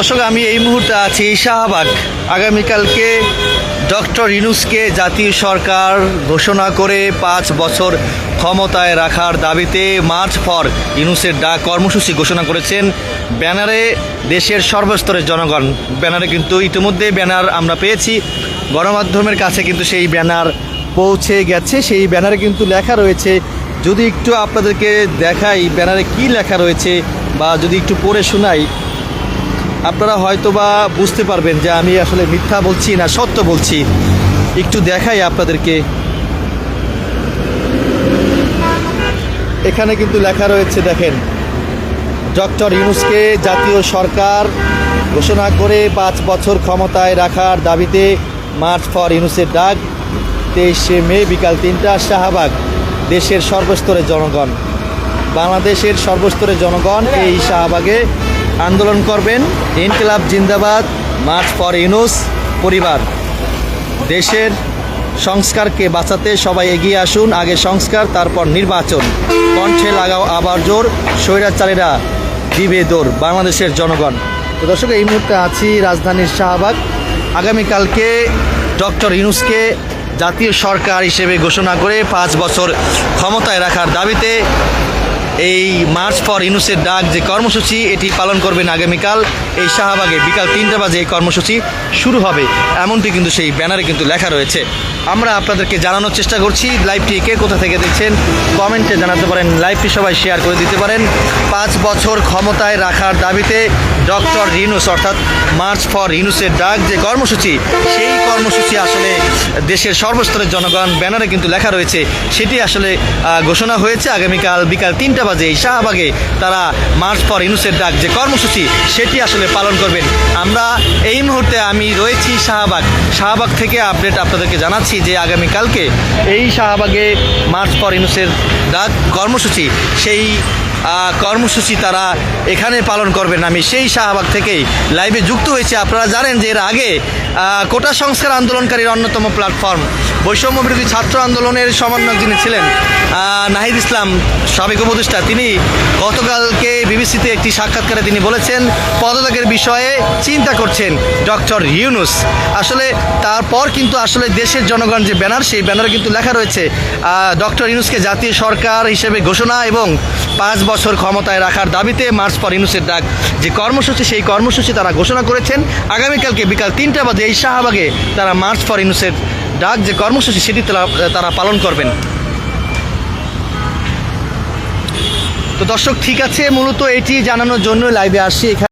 দর্শক, আমি এই মুহূর্তে আছি শাহবাগ। আগামীকালকে ডক্টর ইনুসকে জাতীয় সরকার ঘোষণা করে পাঁচ বছর ক্ষমতায় রাখার দাবিতে মার্চ ফর ইনুসের ডাক কর্মসূচি ঘোষণা করেছেন ব্যানারে দেশের সর্বস্তরের জনগণ। ব্যানারে কিন্তু ইতিমধ্যে ব্যানার আমরা পেয়েছি। গণমাধ্যমের কাছে কিন্তু সেই ব্যানার পৌঁছে গেছে। সেই ব্যানারে কিন্তু লেখা রয়েছে, যদি একটু আপনাদেরকে দেখাই ব্যানারে কি লেখা রয়েছে বা যদি একটু পড়ে শোনাই আপনারা হয়তো বা বুঝতে পারবেন যে আমি আসলে মিথ্যা বলছি না, সত্য বলছি। একটু দেখাই আপনাদেরকে। এখানে কিন্তু লেখা রয়েছে, দেখেন, ডক্টর ইউনুসকে জাতীয় সরকার ঘোষণা করে পাঁচ বছর ক্ষমতায় রাখার দাবিতে মার্চ ফর ইউনুসের ডাক, তেইশে মে বিকাল তিনটা, শাহবাগ, দেশের সর্বস্তরের জনগণ। বাংলাদেশের সর্বস্তরের জনগণ এই শাহবাগে আন্দোলন করবেন। ইনকিলাব জিন্দাবাদ মার্চ ফর ইউনুস পরিবার। দেশের সংস্কারকে বাঁচাতে সবাই এগিয়ে আসুন, আগে সংস্কার, তারপর নির্বাচন। কণ্ঠে লাগাও আবার জোর, স্বৈরাচারীরা দিবে দৌড় বাংলাদেশের জনগণ। তো দর্শক, এই মুহূর্তে আছি রাজধানীর শাহবাগ। আগামীকালকে ডক্টর ইউনুসকে জাতীয় সরকার হিসেবে ঘোষণা করে পাঁচ বছর ক্ষমতায় রাখার দাবিতে এই মার্চ ফর ইউনুসের ডাক যে কর্মসূচি, এটি পালন করবেন আগামীকাল এই শাহবাগে। বিকাল তিনটা বাজে এই কর্মসূচি শুরু হবে। এমনটি কিন্তু সেই ব্যানারে কিন্তু লেখা রয়েছে। আমরা আপনাদেরকে জানানোর চেষ্টা করছি, লাইভটি কে কোথা থেকে দেখছেন কমেন্টে জানাতে পারেন। লাইভটি সবাই শেয়ার করে দিতে পারেন। পাঁচ বছর ক্ষমতায় রাখার দাবিতে ডক্টর ইউনুস অর্থাৎ মার্চ ফর ইউনুসের ডাক যে কর্মসূচি, সেই কর্মসূচি আসলে দেশের সর্বস্তরের জনগণ ব্যানারে কিন্তু লেখা রয়েছে। সেটি আসলে ঘোষণা হয়েছে আগামীকাল বিকাল তিনটা বাজে এই শাহবাগে তারা মার্চ ফর ইনুসের ডাক যে কর্মসূচি, সেটি আসলে পালন করবেন। আমরা এই মুহূর্তে আমি রয়েছি শাহবাগ। শাহবাগ থেকে আপডেট আপনাদেরকে জানাচ্ছি যে আগামীকালকে এই শাহবাগে মার্চ ফর ইনুসের ডাক কর্মসূচি, সেই কর্মসূচি তারা এখানে পালন করবেন। আমি সেই শাহবাগ থেকেই লাইভে যুক্ত হয়েছে। আপনারা জানেন যে এর আগে কোটা সংস্কার আন্দোলনকারীর অন্যতম প্ল্যাটফর্ম বৈষম্য বিরোধী ছাত্র আন্দোলনের সমন্বয়ক যিনি ছিলেন নাহিদ ইসলাম, সাবেক উপদেষ্টা, তিনি গতকালকে বিবিসিতে একটি সাক্ষাৎকারে তিনি বলেছেন, পদত্যাগের বিষয়ে চিন্তা করছেন ডক্টর ইউনুস। আসলে তারপর কিন্তু আসলে দেশের জনগণ যে ব্যানার, সেই ব্যানারে কিন্তু লেখা রয়েছে ডক্টর ইউনুসকে জাতীয় সরকার হিসেবে ঘোষণা এবং পাঁচ বছর ক্ষমতায় রাখার দাবিতে মার্চ ফর ইউনুসের ডাক। যে কর্মসূচি, সেই কর্মসূচি তারা ঘোষণা করেছেন। আগামীকালকে বিকাল তিনটা বাজে এই শাহবাগে তারা মার্চ ফর ইউনুসের ডাক যে কর্মসূচি, সেটি তারা পালন করবেন। দর্শক ঠিক আছে মূলত এটি জানানোর জন্য লাইভে আসছি। এখানে